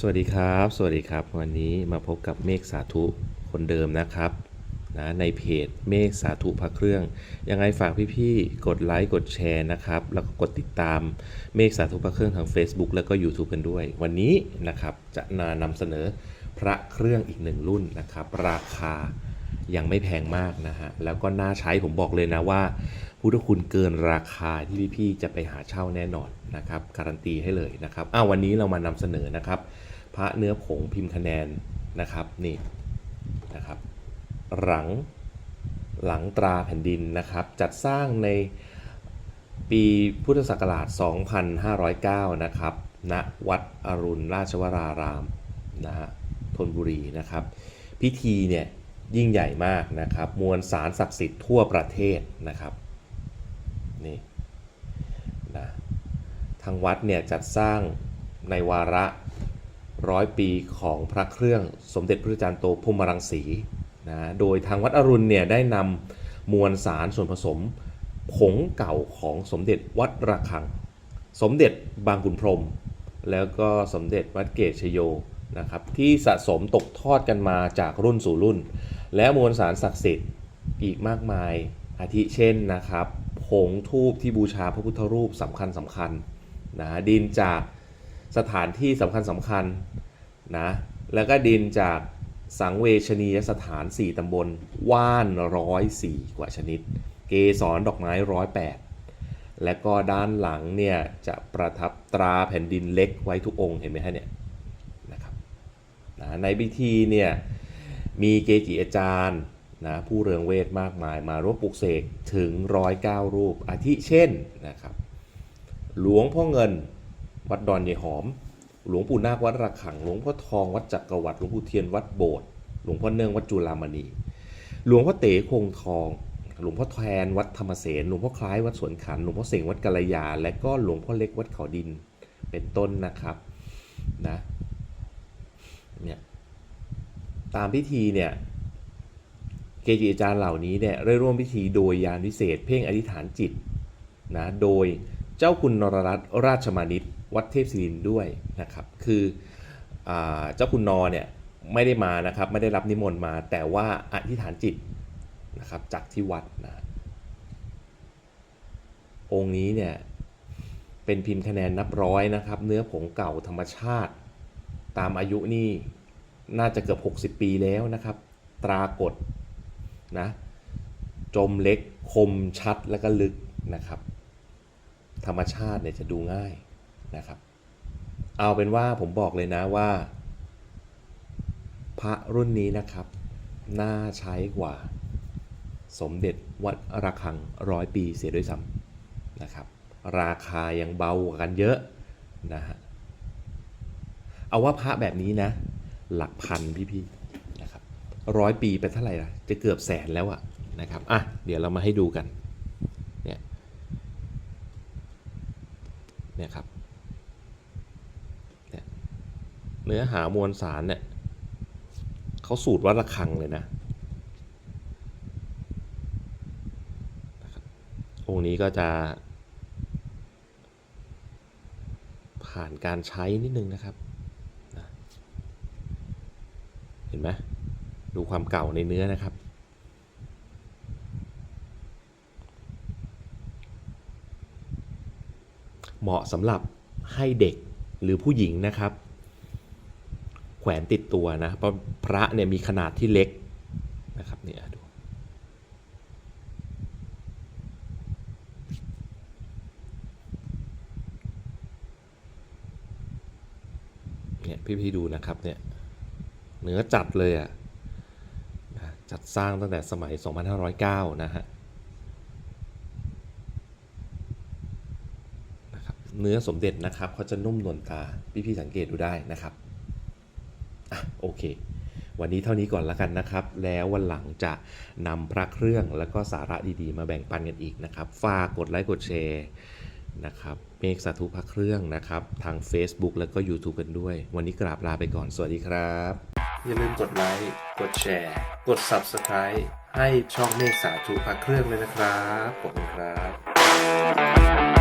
สวัสดีครับ สวัสดีครับ วันนี้มาพบกับเมฆสาธุคนเดิมนะครับนะในเพจเมฆสาธุพระเครื่อง ยังไงฝากพี่ๆกดไลค์กดแชร์นะครับ แล้วก็กดติดตามเมฆสาธุพระเครื่องทาง Facebook แล้วก็ YouTube กันด้วย วันนี้นะครับจะนานำเสนอพระเครื่องอีกหนึ่งรุ่นนะครับ ราคายังไม่แพงมากนะฮะ แล้วก็น่าใช้ผมบอกเลยนะว่าพุทธคุณเกินราคาที่พี่ๆจะไปหาเช่าแน่นอนนะครับ การันตีให้เลยนะครับอ้าววันนี้เรามานำเสนอนะครับ พระเนื้อผงพิมพ์คะแนนนะครับนี่นะครับหลังหลังตราแผ่นดินนะครับ จัดสร้างในปีพุทธศักราช 2509 นะครับณวัดอรุณราชวรารามนะฮะธนบุรีนะครับ พิธีเนี่ยยิ่งใหญ่มากนะครับ มวลสารศักดิ์สิทธิ์ทั่วประเทศนะครับนี่นะทางวัดเนี่ยจัดสร้างในวาระ ร้อยปีของพระเครื่องสมเด็จพระจารย์โตพรมรังสีนะโดยทางวัดอรุณเนี่ยได้นำมวลสารส่วนผสมผงเก่าของสมเด็จวัดระฆัง สมเด็จบางขุนพรม แล้วก็สมเด็จวัดเกตชโยนะครับที่สะสมตกทอดกันมาจากรุ่นสู่รุ่น และมวลสารศักดิ์สิทธิ์อีกมากมายอาทิเช่นนะครับผงทูบที่บูชาพระพุทธรูปสำคัญสำคัญนะดินจาก สถานที่สำคัญสำคัญนะแล้วก็ดินจากสังเวชนียสถาน 4 ตำบล ว่านร้อยสี่กว่าชนิด เกสรดอกไม้ร้อยแปดและก็ด้านหลังเนี่ยจะประทับตราแผ่นดินเล็กไว้ทุกองค์เห็นไหมฮะเนี่ยนะครับนะในพิธีเนี่ยมีเกจิอาจารย์นะผู้เรืองเวทมากมายมาร่วมปลุกเสกถึง 109 รูปอาทิเช่นนะครับหลวงพ่อเงิน วัดดอนยายหอม หลวงปู่นาควัดระฆัง หลวงพ่อทองวัดจักรวรรดิหลวงปู่เทียนวัดโบสถ์หลวงพ่อเนื่องวัดจุฬามณี หลวงพ่อเต๋คงทอง หลวงพ่อแทนวัดธรรมเสนหลวงพ่อคล้ายวัดสวนขันหลวงพ่อเสงวัดกัลยา และก็หลวงพ่อเล็กวัดเขาดิน เป็นต้นนะครับนะเนี่ยตามพิธีเนี่ยเกจิอาจารย์เหล่านี้เนี่ยได้ร่วมพิธีโดยยานวิเศษ เพ่งอธิษฐานจิตนะโดยเจ้าคุณนรรัตน์ราชมานิต วัดเทพศิรินทร์ด้วยนะครับ คืออเจ้าคุณนอเนี่ยไม่ได้มานะครับ ไม่ได้รับนิมนต์มา แต่ว่าอธิษฐานจิตนะครับจากที่วัดนะองค์นี้เนี่ยเป็นพิมพ์คะแนนนับร้อยนะครับ เนื้อผงเก่าธรรมชาติ ตามอายุนี่น่าจะเกือบ 60 ปีแล้วนะครับ ตรากฎนะจมเล็กคมชัดและก็ลึกนะครับ ธรรมชาติเนี่ยจะดูง่าย นะครับ เอาเป็นว่าผมบอกเลยนะว่า พระรุ่นนี้นะครับ น่าใช้กว่าสมเด็จวัดระฆังร้อยปีเสียด้วยซ้ำนะครับ ราคายังเบากว่ากันเยอะนะฮะเอาว่าพระแบบนี้นะ หลักพันพี่ๆนะครับร้อยปีเป็นเท่าไหร่ล่ะจะเกือบแสนแล้วอะนะครับอะเดี๋ยวเรามาให้ดูกันเนี่ยเนี่ยครับเนี่ย เนื้อหามวลสารเนี่ยเขาสูตรวัดระฆังเลยนะองค์นี้ก็จะ ผ่านการใช้นิดนึงนะครับนะเห็นไหมดูความเก่าในเนื้อนะครับ เหมาะสำหรับให้เด็กหรือผู้หญิงนะครับ วน ติดตัวนะ เพราะพระเนี่ยมีขนาดที่เล็กนะครับเนี่ยดูเนี่ยพี่ๆดูนะครับเนี่ยเนื้อจัดเลยอะ่ะจัดสร้างตั้งแต่สมัย 2509 นะฮะนะครับเนื้อสมเด็จนะครับเขาจะนุ่มนวลตา พี่ๆสังเกตดูได้นะครับ โอเค วันนี้เท่านี้ก่อนละกันนะครับ แล้ววันหลังจะนำพระเครื่องแล้วก็สาระดีๆ มาแบ่งปันกันอีกนะครับ ฝากกดไลค์กดแชร์นะครับเมฆสาธุพระเครื่องนะครับ ทาง Facebook แล้วก็ YouTube กันด้วย วันนี้กราบลาไปก่อน สวัสดีครับ อย่าลืมกดไลค์ กดแชร์ กด Subscribe ให้ช่องเมฆสาธุพระเครื่องเลยนะครับ ขอบคุณครับ